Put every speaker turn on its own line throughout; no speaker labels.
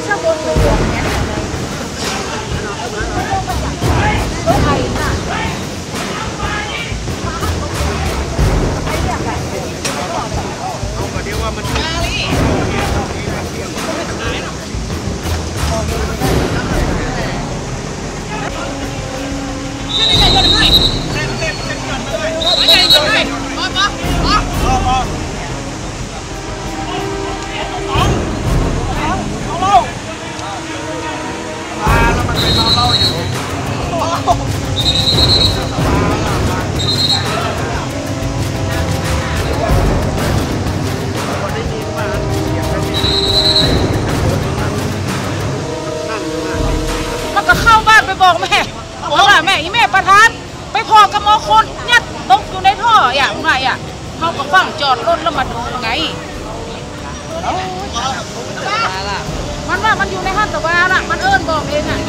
আসা বন্ধ แล้ก็เข้าบ้านไปบอกแม่บอกว่าแม่อีแม่ประธาน ไปพอกับหมอคนเนี่ยตกอยู่ในท่ออย่างไรอะเขาก็ฟังจอดรถแล้วมาดูไงมันว่ามันอยู่ในห้างตะวันอะ มันเอิญบอกเองอะ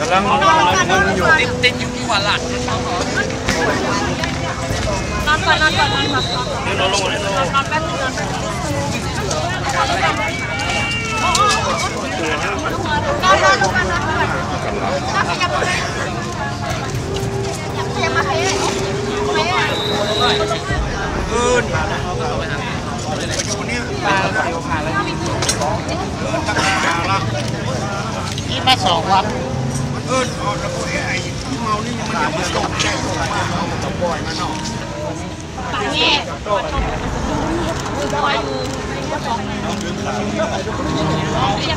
กำ
ลังกำลังงงอยู่
ติดติดอยู่ที่วันละ
นอนก่อนนอนก่อนนอนก่อน
นอนลงเลย
นอนแป๊บนึงนอนแป๊บนึงนอนนอนลงมานอนก่อนถ้าขยับมาเลยขยับมาให้ให้
คืนอยู่เนี่ยปลาเสียวผ่านแล้วตั้งนานละ
นี่มาสองวัน
เออแล้วก็ไอ้ที่เมานี่มันยังไม่ตกใจเอาตะปล่อยมาเนาะ
ปังแง่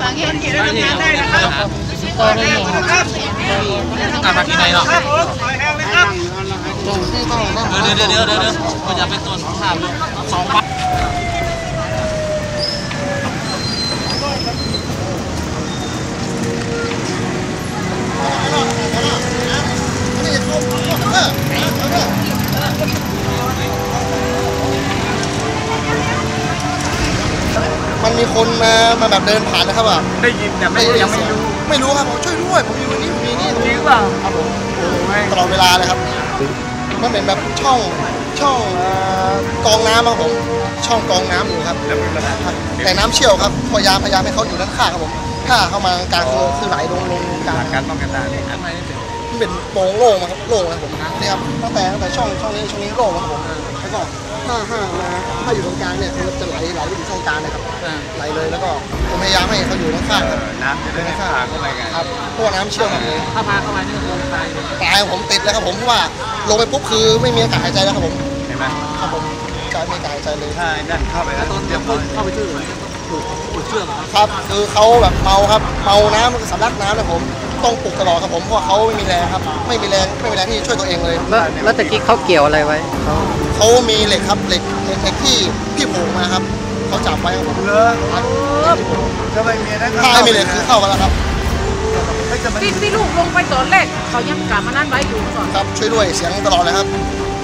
ปังแง่กินแล้วทำงานได้นะครับ
ตัวนี้
อะมาที่ไหนเนาะ
ครับผมขอยแห้งเลยครับ
เดี๋ยวเดี๋ยวเดี๋ยวเดี๋ยวเดี๋ยวมันจะเป็นต้นภาพสองวัน
มันมีคนมามาแบบเดินผ่านนะครับอะ
ได้ยินแต่ไม่ยังไม่รู้
ไม่รู้ครับผมช่วยด้วยผมอยู่ตรงนี้ผมอยู่นี่
จริงเปล่า
ครับผม
โอ้ย
ตลอดเวลาเลยครับมันเป็นแบบช่องช่องเอ่อกองน้ำครับผมช่องกองน้ำอยู่ครับ
แล้วมีปัญหา
แต่น้ำเชี่ยวครับพยายามพยายามให้เขาอยู่ด้านข้างครับผมถ้าเข้ามากลางคือคือไหลลงลงกลาง
หลักการป้องกันได้
อันไหนนี่เป็น
มันเป็นโปร่งโล่งมาครับโล่งนะครับผมนี่ครับตั้งแต่ตั้งแต่ช่องช่องนี้ช่องนี้โล่งครับผมแล้วก็ถ้าถ้ามาถ้าอยู่ตรงกลางเนี่ยคือจะไหลไหลไปถึงช่องกลางเลยครับ
อ่า
ไหลเลยแล้วก็ผมพยายามให้เขาอยู่ด้านข้างครับ
น้ำจะได้ไม่ขาดเข้าไปไง
ครับเพราะว่าน้ำเชี่ยวครับเลย
ถ้าพาเข้ามานี่ก็คงตายเลย
ตายผมติดแล้วครับผมเพราะว่าลงไปปุ๊บคือไม่มีอากาศหายใจแล้วครับผม
เห็นไหม
ครับผมจะไม่มีอากาศหายใจเลย
ถ้านั่นเข้าไปแล้ว
ตอน
เรียบร้อย
เข้าไปช่ วยเหลือถูกถูกเชือกครับ
ครับคือเขาแบบเมาครับเมาน้ำสำลักน้ำนะผมต้องปลุกตลอดครับผมเพราะว่าเขาไม่มีแรงครับไม่มีแรงไม่มีแรงที่จะช่วยตัวเองเลย
แล้วแล้วตะกี้เขาเกี่ยวอะไรไว้เขา
เขามีเหล็กครับเหล็กเหล็กเหล็กที่พี่ผูกมาครับเขาจับไว้ครับผม
เลอะ
ครับ
ถ้าไม่มีนั่นก็
ถ้าไม่มีเหล็กคือเข้ากันแล้วครับ
ที่ที่ลูกลงไปตอนแรกเขายังกลับมานั่นไว้อยู่ก่อน
ครับช่วยด้วยเสียงตลอดเลยครับ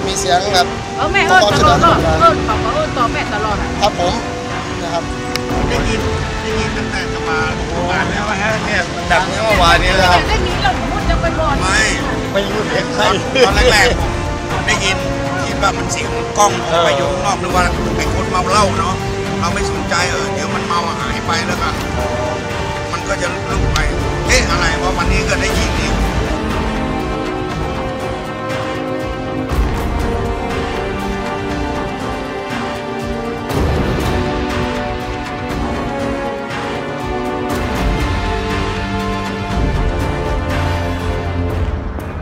มีเสียงแบบ
เออแม่เอิญตลอดเลยเอิญเขาก็เอิญต่อแม่ตลอดอะ
ครับผม
วานนี้แล้ว
ได้ยินเราพูดจะไปบ่อน
ไม่ไม่รู้เสียงใครตอนแรกๆผมได้ยินคิดว่ามันเสียงกล้องออกไปอยู่ข้างนอกนึกว่าไอ้คนเมาเหล้าเนาะเราไม่สนใจเออเดี๋ยวมันเมาหายไปแล้วก็มันก็จะลุกไปเอ๊ะอะไรวะวันนี้ก็ได้ยินอีก